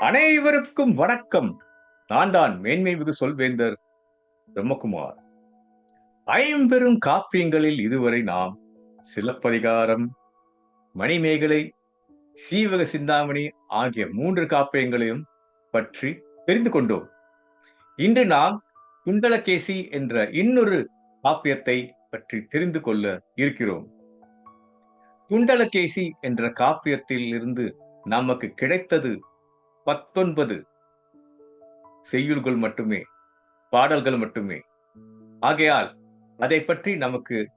அனைவருக்கும் வணக்கம். நான் தான் மேன்மை மிகு சொல்வேந்தர் பிரம்மகுமார். ஐம்பெரும் காப்பியங்களில் இதுவரை நாம் சிலப்பதிகாரம் மணிமேகலை சீவக சிந்தாமணி ஆகிய மூன்று காப்பியங்களையும் பற்றி தெரிந்து கொண்டோம். இன்று நாம் குண்டலகேசி என்ற இன்னொரு காப்பியத்தை பற்றி தெரிந்து கொள்ள இருக்கிறோம். குண்டலகேசி என்ற காப்பியத்தில் இருந்து நமக்கு கிடைத்தது பத்தொன்பது செய்யுள்கள் மட்டுமே பாடல்கள் மட்டுமே. ஆகையால் அதை பற்றி நமக்கு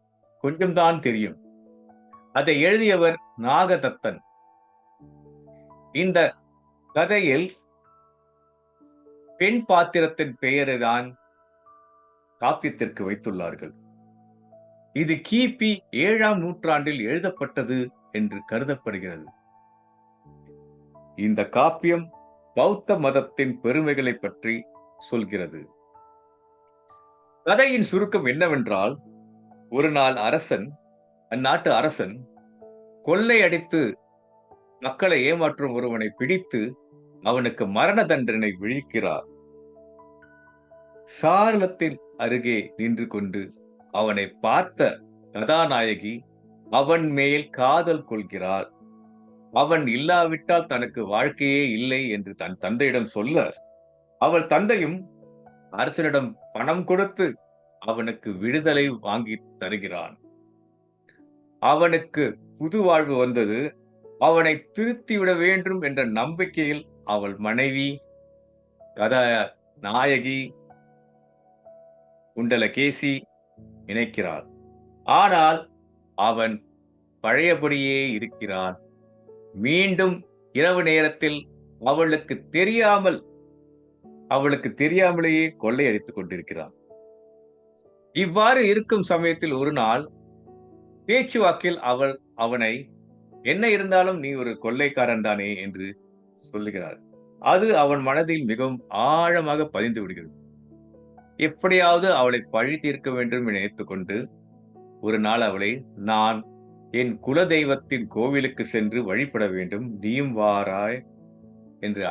கொஞ்சம்தான் தெரியும். அதை எழுதியவர் நாகதத்தன். இந்த கதையில் பெண் பாத்திரத்தின் பெயரை தான் காப்பியத்திற்கு வைத்துள்ளார்கள். இது கிபி ஏழாம் நூற்றாண்டில் எழுதப்பட்டது என்று கருதப்படுகிறது. இந்த காப்பியம் பௌத்த மதத்தின் பெருமைகளை பற்றி சொல்கிறது. கதையின் சுருக்கம் என்னவென்றால் ஒரு நாள் அரசன் அந்நாட்டு அரசன் கொள்ளையடித்து மக்களை ஏமாற்றும் ஒருவனை பிடித்து அவனுக்கு மரண தண்டனை விழிக்கிறார். சாரலத்தின் அருகே நின்று கொண்டு அவனை பார்த்த கதாநாயகி அவன் மேல் காதல் கொள்கிறார் அவன் இல்லாவிட்டால் தனக்கு வாழ்க்கையே இல்லை என்று தன் தந்தையிடம் சொல்ல அவள் தந்தையும் அரசனிடம் பணம் கொடுத்து அவனுக்கு விடுதலை வாங்கி தருகிறான். அவனுக்கு புது வாழ்வு வந்தது. அவனை திருத்திவிட வேண்டும் என்ற நம்பிக்கையில் அவள் மனைவி கதா நாயகி குண்டலகேசி நினைக்கிறாள் ஆனால் அவன் பழையபடியே இருக்கிறான். மீண்டும் இரவு நேரத்தில் அவளுக்கு தெரியாமல் அவளுக்கு தெரியாமலேயே கொள்ளையடித்துக் கொண்டிருக்கிறான். இவ்வாறு இருக்கும் சமயத்தில் ஒரு நாள் பேச்சுவாக்கில் அவள் அவனை என்ன இருந்தாலும் நீ ஒரு கொள்ளைக்காரன் தானே என்று சொல்லுகிறார் அது அவன் மனதில் மிகவும் ஆழமாக பதிந்து விடுகிறது. எப்படியாவது அவளை பழி தீர்க்க வேண்டும் என நினைத்துக்கொண்டு ஒரு நாள் அவளை நான் என் குல தெய்வத்தின் கோவிலுக்கு சென்று வழிபட வேண்டும் நீயும் வாராய் என்று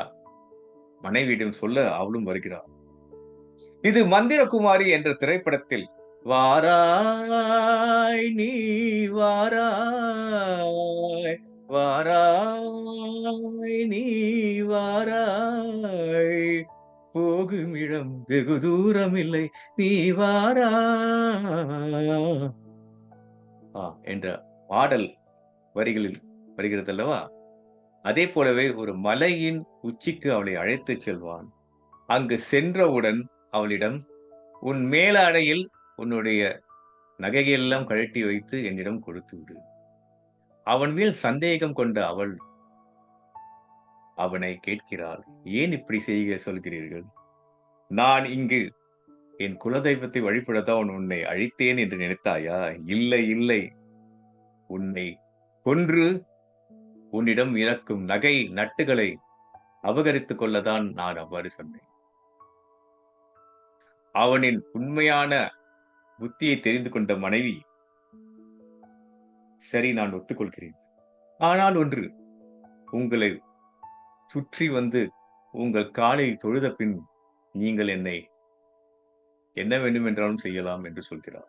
மனைவியிடம் சொல்ல அவளும் வருகிறாள். இது மந்திரகுமாரி என்ற திரைப்படத்தில் வாராய் நீ வாராய் வாராய் வெகு தூரம் இல்லை நீ வாரா ஆ, என்ற பாடல் வரிகளில் வருகிறது அல்லவா அதே போலவே ஒரு மலையின் உச்சிக்கு அவளை அழைத்துச் செல்வான். அங்கு சென்றவுடன் அவளிடம் உன் மேலாடையில் உன்னுடைய நகையெல்லாம் கழட்டி வைத்து என்னிடம் கொடுத்து விடு. அவன் மேல் சந்தேகம் கொண்ட அவள் அவனை கேட்கிறாள். ஏன் இப்படி செய்ய சொல்கிறீர்கள்? நான் இங்கு. என் குலதெய்வத்தை வழிபடத்தான் உன்னை அழித்தேன் என்று நினைத்தாயா? இல்லை இல்லை. உன்னை கொன்று உன்னிடம் இறக்கும் நகை நட்டுகளை அபகரித்துக் கொள்ளதான் நான் அவ்வாறு சொன்னேன். அவனின் உண்மையான புத்தியை தெரிந்து கொண்ட மனைவி சரி நான் ஒத்துக்கொள்கிறேன். ஆனால் ஒன்று உங்களை சுற்றி வந்து உங்கள் காலை தொழுத பின் நீங்கள் என்னை என்ன வேண்டும் என்றாலும் செய்யலாம் என்று சொல்கிறார்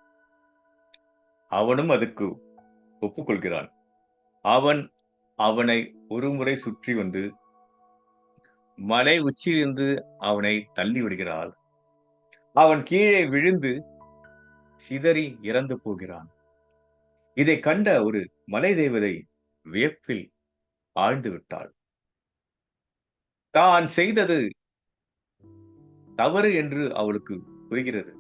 அவனும் அதுக்கு ஒப்புக்கொள்கிறான். அவன் அவனை ஒருமுறை சுற்றி வந்து மலை உச்சியிலிருந்து அவனை தள்ளி விடுகிறாள். அவன் கீழே விழுந்து சிதறி இறந்து போகிறான். இதை கண்ட ஒரு மலை தேவதை வியப்பில் ஆழ்ந்து விட்டாள். தான் செய்தது தவறு என்று அவளுக்கு புரிகிறது.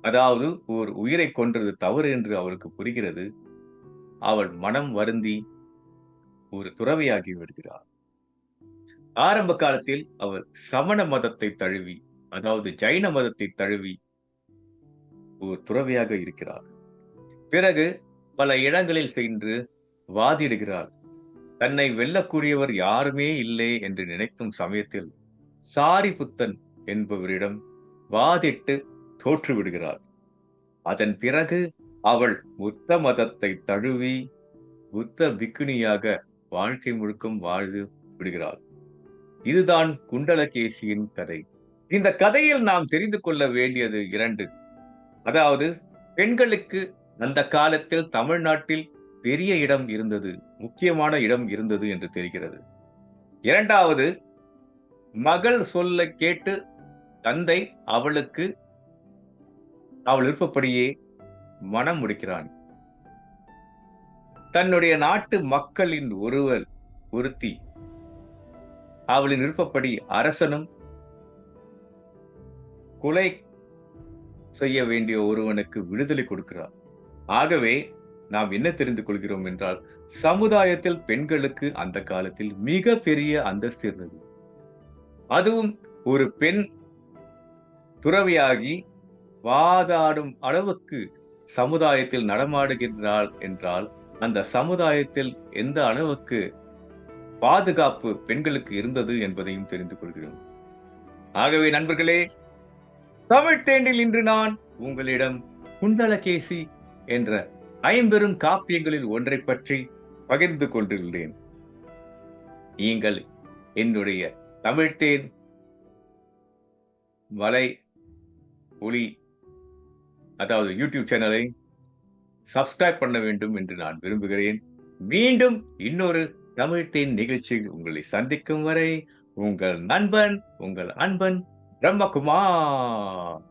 அதாவது ஒரு உயிரை கொன்றது தவறு என்று அவளுக்கு புரிகிறது. அவள் மனம் வருந்தி ஒரு துறவியாகி விடுகிறாள். ஆரம்ப காலத்தில் அவர் சமண மதத்தை தழுவி அதாவது ஜைன மதத்தை தழுவி ஒரு துறவியாக இருக்கிறார். பிறகு பல இடங்களில் சென்று வாதிடுகிறார். தன்னை வெல்லக்கூடியவர் யாருமே இல்லை என்று நினைக்கும் சமயத்தில் சாரிபுத்தன் என்பவரிடம் வாதிட்டு தோற்றுவிடுகிறாள். அதன் பிறகு அவள் புத்த மதத்தை தழுவி புத்த பிக்குனியாக வாழ்க்கை முழுக்கும் வாழ்ந்து விடுகிறாள். இதுதான் குண்டலகேசியின் கதை. இந்த கதையில் நாம் தெரிந்து கொள்ள வேண்டியது இரண்டு. அதாவது பெண்களுக்கு அந்த காலத்தில் தமிழ்நாட்டில் பெரிய இடம் இருந்தது முக்கியமான இடம் இருந்தது என்று தெரிகிறது. இரண்டாவது மகள் சொல்ல கேட்டு தந்தை அவளுக்கு அவள் விருப்பப்படியே மனம் முடிக்கிறான். தன்னுடைய நாட்டு மக்களின் ஒருவர் ஒருத்தி. அவளின் விருப்பப்படி அரசனும் கொலை செய்ய வேண்டிய ஒருவனுக்கு விடுதலை கொடுக்கிறார். ஆகவே நாம் என்ன தெரிந்து கொள்கிறோம் என்றால் சமுதாயத்தில் பெண்களுக்கு அந்த காலத்தில் மிக பெரிய அந்தஸ்து இருந்தது. அதுவும் ஒரு பெண் துறவியாகி வாதாடும் அளவுக்கு சமுதாயத்தில் நடமாடுகின்றாள் என்றால் அந்த சமுதாயத்தில் எந்த அளவுக்கு பாதுகாப்பு பெண்களுக்கு இருந்தது என்பதையும் தெரிந்து கொள்கிறோம். ஆகவே நண்பர்களே தமிழ் தேண்டில் இன்று நான் உங்களிடம் குண்டலகேசி என்ற ஐம்பெரும் காப்பியங்களில் ஒன்றை பற்றி பகிர்ந்து கொண்டுள்ளேன். நீங்கள் என்னுடைய தமிழ்த்தேன் வலை ஒளி அதாவது யூடியூப் சேனலை சப்ஸ்கிரைப் பண்ண வேண்டும் என்று நான் விரும்புகிறேன். மீண்டும் இன்னொரு தமிழ்த்தின் நிகழ்ச்சியில் உங்களை சந்திக்கும் வரை உங்கள் நண்பன் உங்கள் அன்பன் பிரம்மகுமார்.